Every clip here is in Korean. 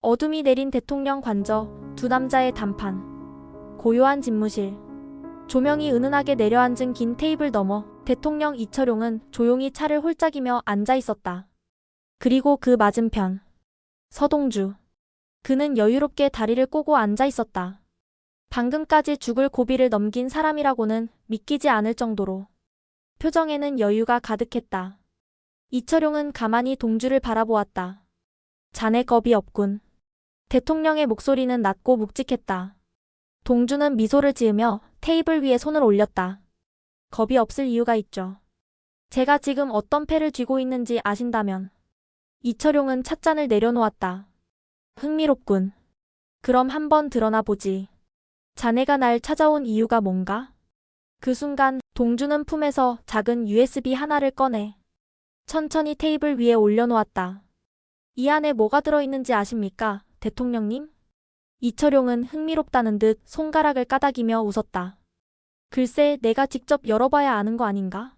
어둠이 내린 대통령 관저, 두 남자의 담판. 고요한 집무실. 조명이 은은하게 내려앉은 긴 테이블 너머 대통령 이철용은 조용히 차를 홀짝이며 앉아 있었다. 그리고 그 맞은편. 서동주. 그는 여유롭게 다리를 꼬고 앉아 있었다. 방금까지 죽을 고비를 넘긴 사람이라고는 믿기지 않을 정도로. 표정에는 여유가 가득했다. 이철용은 가만히 동주를 바라보았다. 자네 겁이 없군. 대통령의 목소리는 낮고 묵직했다. 동주는 미소를 지으며 테이블 위에 손을 올렸다. 겁이 없을 이유가 있죠. 제가 지금 어떤 패를 쥐고 있는지 아신다면. 이철용은 찻잔을 내려놓았다. 흥미롭군. 그럼 한번 드러나 보지. 자네가 날 찾아온 이유가 뭔가? 그 순간 동주는 품에서 작은 USB 하나를 꺼내 천천히 테이블 위에 올려놓았다. 이 안에 뭐가 들어있는지 아십니까, 대통령님? 이철용은 흥미롭다는 듯 손가락을 까닥이며 웃었다. 글쎄, 내가 직접 열어봐야 아는 거 아닌가?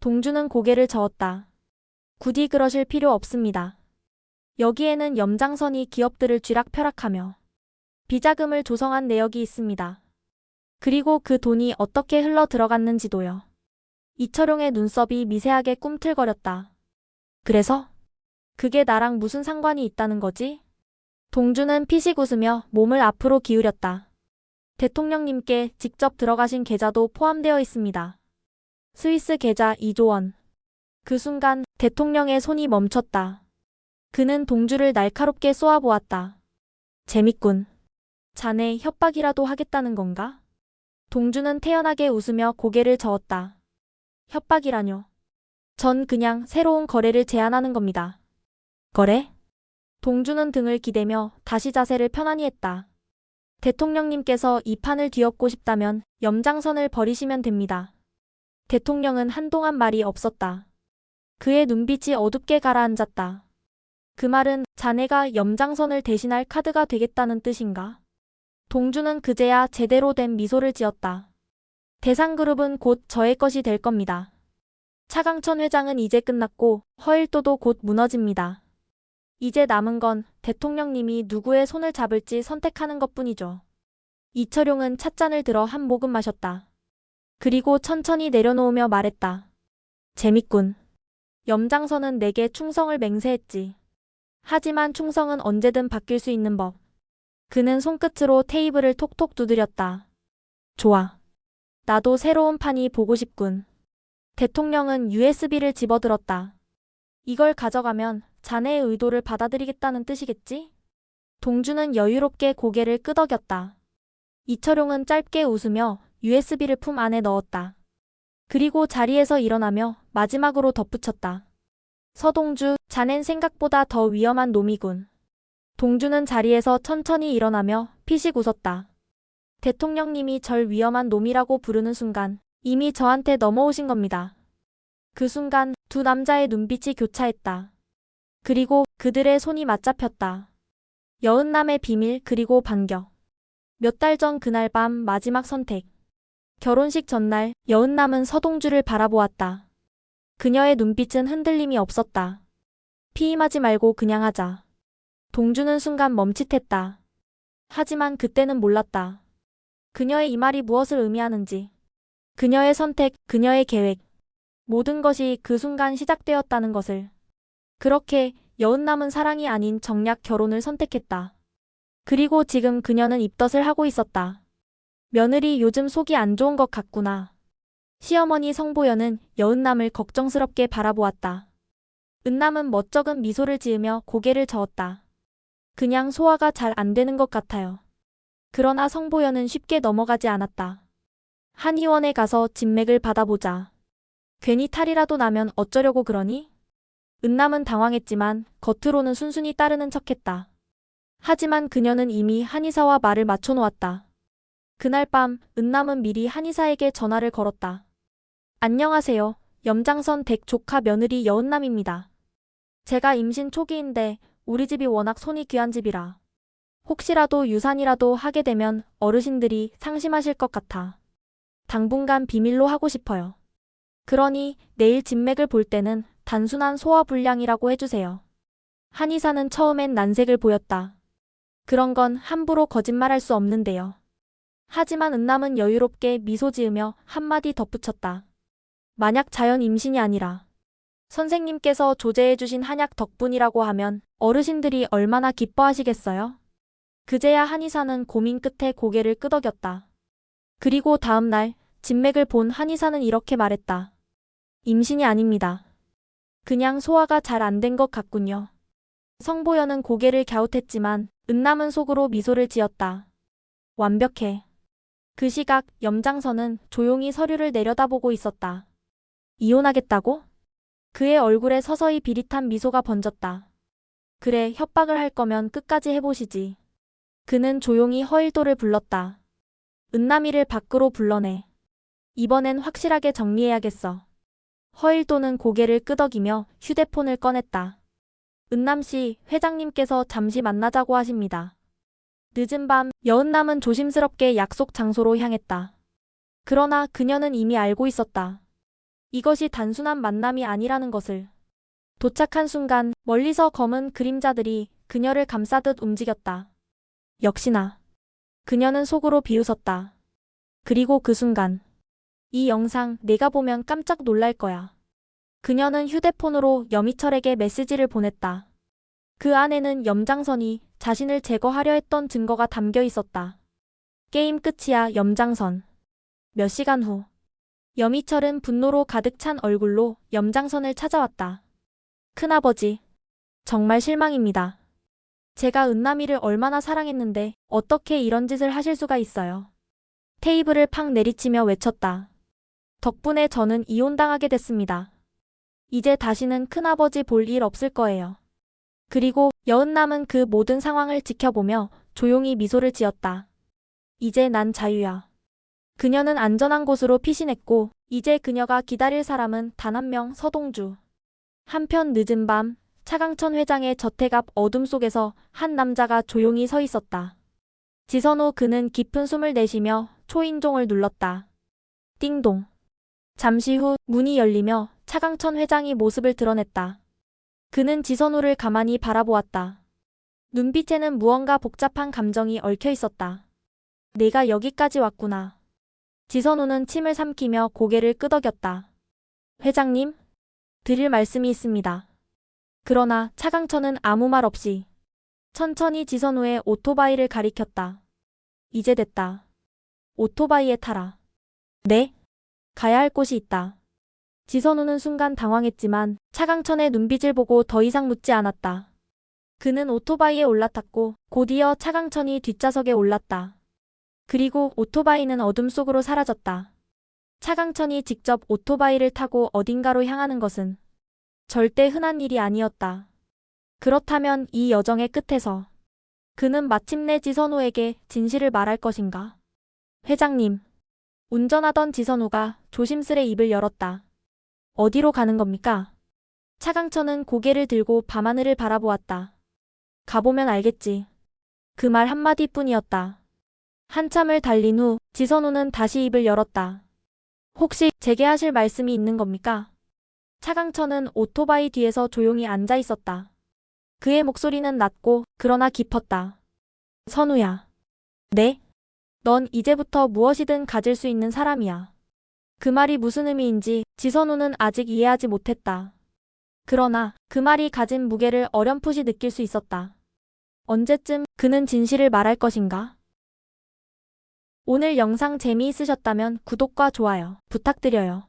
동주는 고개를 저었다. 굳이 그러실 필요 없습니다. 여기에는 염장선이 기업들을 쥐락펴락하며 비자금을 조성한 내역이 있습니다. 그리고 그 돈이 어떻게 흘러 들어갔는지도요. 이철용의 눈썹이 미세하게 꿈틀거렸다. 그래서? 그게 나랑 무슨 상관이 있다는 거지? 동주는 피식 웃으며 몸을 앞으로 기울였다. 대통령님께 직접 들어가신 계좌도 포함되어 있습니다. 스위스 계좌 2조 원. 그 순간 대통령의 손이 멈췄다. 그는 동주를 날카롭게 쏘아보았다. 재밌군. 자네 협박이라도 하겠다는 건가? 동주는 태연하게 웃으며 고개를 저었다. 협박이라뇨. 전 그냥 새로운 거래를 제안하는 겁니다. 거래? 동주는 등을 기대며 다시 자세를 편안히 했다. 대통령님께서 이 판을 뒤엎고 싶다면 염장선을 버리시면 됩니다. 대통령은 한동안 말이 없었다. 그의 눈빛이 어둡게 가라앉았다. 그 말은 자네가 염장선을 대신할 카드가 되겠다는 뜻인가? 동주는 그제야 제대로 된 미소를 지었다. 대상그룹은 곧 저의 것이 될 겁니다. 차강천 회장은 이제 끝났고 허일도도 곧 무너집니다. 이제 남은 건 대통령님이 누구의 손을 잡을지 선택하는 것뿐이죠. 이철용은 찻잔을 들어 한 모금 마셨다. 그리고 천천히 내려놓으며 말했다. 재밌군. 염장선은 내게 충성을 맹세했지. 하지만 충성은 언제든 바뀔 수 있는 법. 그는 손끝으로 테이블을 톡톡 두드렸다. 좋아. 나도 새로운 판이 보고 싶군. 대통령은 USB를 집어들었다. 이걸 가져가면 자네의 의도를 받아들이겠다는 뜻이겠지? 동주는 여유롭게 고개를 끄덕였다. 이철용은 짧게 웃으며 USB를 품 안에 넣었다. 그리고 자리에서 일어나며 마지막으로 덧붙였다. 서동주, 자넨 생각보다 더 위험한 놈이군. 동주는 자리에서 천천히 일어나며 피식 웃었다. 대통령님이 절 위험한 놈이라고 부르는 순간 이미 저한테 넘어오신 겁니다. 그 순간 두 남자의 눈빛이 교차했다. 그리고 그들의 손이 맞잡혔다. 여은남의 비밀 그리고 반격. 몇 달 전 그날 밤 마지막 선택. 결혼식 전날 여은남은 서동주를 바라보았다. 그녀의 눈빛은 흔들림이 없었다. 피임하지 말고 그냥 하자. 동주는 순간 멈칫했다. 하지만 그때는 몰랐다. 그녀의 이 말이 무엇을 의미하는지. 그녀의 선택, 그녀의 계획. 모든 것이 그 순간 시작되었다는 것을. 그렇게 여은남은 사랑이 아닌 정략 결혼을 선택했다. 그리고 지금 그녀는 입덧을 하고 있었다. 며느리 요즘 속이 안 좋은 것 같구나. 시어머니 성보연은 여은남을 걱정스럽게 바라보았다. 은남은 멋쩍은 미소를 지으며 고개를 저었다. 그냥 소화가 잘 안 되는 것 같아요. 그러나 성보연은 쉽게 넘어가지 않았다. 한의원에 가서 진맥을 받아보자. 괜히 탈이라도 나면 어쩌려고 그러니? 은남은 당황했지만 겉으로는 순순히 따르는 척했다. 하지만 그녀는 이미 한의사와 말을 맞춰놓았다. 그날 밤 은남은 미리 한의사에게 전화를 걸었다. 안녕하세요. 염장선 댁 조카 며느리 여은남입니다. 제가 임신 초기인데 우리 집이 워낙 손이 귀한 집이라 혹시라도 유산이라도 하게 되면 어르신들이 상심하실 것 같아. 당분간 비밀로 하고 싶어요. 그러니 내일 진맥을 볼 때는 단순한 소화불량이라고 해주세요. 한의사는 처음엔 난색을 보였다. 그런 건 함부로 거짓말할 수 없는데요. 하지만 은남은 여유롭게 미소 지으며 한마디 덧붙였다. 만약 자연 임신이 아니라 선생님께서 조제해주신 한약 덕분이라고 하면 어르신들이 얼마나 기뻐하시겠어요? 그제야 한의사는 고민 끝에 고개를 끄덕였다. 그리고 다음 날 진맥을 본 한의사는 이렇게 말했다. 임신이 아닙니다. 그냥 소화가 잘 안 된 것 같군요. 성보현은 고개를 갸웃했지만 은남은 속으로 미소를 지었다. 완벽해. 그 시각 염장선은 조용히 서류를 내려다보고 있었다. 이혼하겠다고? 그의 얼굴에 서서히 비릿한 미소가 번졌다. 그래, 협박을 할 거면 끝까지 해보시지. 그는 조용히 허일도를 불렀다. 은남이를 밖으로 불러내. 이번엔 확실하게 정리해야겠어. 허일도는 고개를 끄덕이며 휴대폰을 꺼냈다. 은남씨, 회장님께서 잠시 만나자고 하십니다. 늦은 밤, 여은남은 조심스럽게 약속 장소로 향했다. 그러나 그녀는 이미 알고 있었다. 이것이 단순한 만남이 아니라는 것을. 도착한 순간 멀리서 검은 그림자들이 그녀를 감싸듯 움직였다. 역시나. 그녀는 속으로 비웃었다. 그리고 그 순간. 이 영상 내가 보면 깜짝 놀랄 거야. 그녀는 휴대폰으로 여미철에게 메시지를 보냈다. 그 안에는 염장선이 자신을 제거하려 했던 증거가 담겨 있었다. 게임 끝이야 염장선. 몇 시간 후. 여미철은 분노로 가득 찬 얼굴로 염장선을 찾아왔다. 큰아버지. 정말 실망입니다. 제가 은남이를 얼마나 사랑했는데 어떻게 이런 짓을 하실 수가 있어요. 테이블을 팍 내리치며 외쳤다. 덕분에 저는 이혼당하게 됐습니다. 이제 다시는 큰아버지 볼 일 없을 거예요. 그리고 여은남은 그 모든 상황을 지켜보며 조용히 미소를 지었다. 이제 난 자유야. 그녀는 안전한 곳으로 피신했고 이제 그녀가 기다릴 사람은 단 한 명 서동주. 한편 늦은 밤 차강천 회장의 저택 앞 어둠 속에서 한 남자가 조용히 서 있었다. 지선호 그는 깊은 숨을 내쉬며 초인종을 눌렀다. 띵동. 잠시 후 문이 열리며 차강천 회장이 모습을 드러냈다. 그는 지선호를 가만히 바라보았다. 눈빛에는 무언가 복잡한 감정이 얽혀 있었다. 내가 여기까지 왔구나. 지선호는 침을 삼키며 고개를 끄덕였다. 회장님, 드릴 말씀이 있습니다. 그러나 차강천은 아무 말 없이 천천히 지선호의 오토바이를 가리켰다. 이제 됐다. 오토바이에 타라. 네? 가야 할 곳이 있다. 지선우는 순간 당황했지만 차강천의 눈빛을 보고 더 이상 묻지 않았다. 그는 오토바이에 올라탔고 곧이어 차강천이 뒷좌석에 올랐다. 그리고 오토바이는 어둠 속으로 사라졌다. 차강천이 직접 오토바이를 타고 어딘가로 향하는 것은 절대 흔한 일이 아니었다. 그렇다면 이 여정의 끝에서 그는 마침내 지선우에게 진실을 말할 것인가? 회장님. 운전하던 지선우가 조심스레 입을 열었다. 어디로 가는 겁니까? 차강천은 고개를 들고 밤하늘을 바라보았다. 가보면 알겠지. 그 말 한마디뿐이었다. 한참을 달린 후 지선우는 다시 입을 열었다. 혹시 제게 하실 말씀이 있는 겁니까? 차강천은 오토바이 뒤에서 조용히 앉아 있었다. 그의 목소리는 낮고 그러나 깊었다. 선우야. 네? 넌 이제부터 무엇이든 가질 수 있는 사람이야. 그 말이 무슨 의미인지 지선우는 아직 이해하지 못했다. 그러나 그 말이 가진 무게를 어렴풋이 느낄 수 있었다. 언제쯤 그는 진실을 말할 것인가? 오늘 영상 재미있으셨다면 구독과 좋아요 부탁드려요.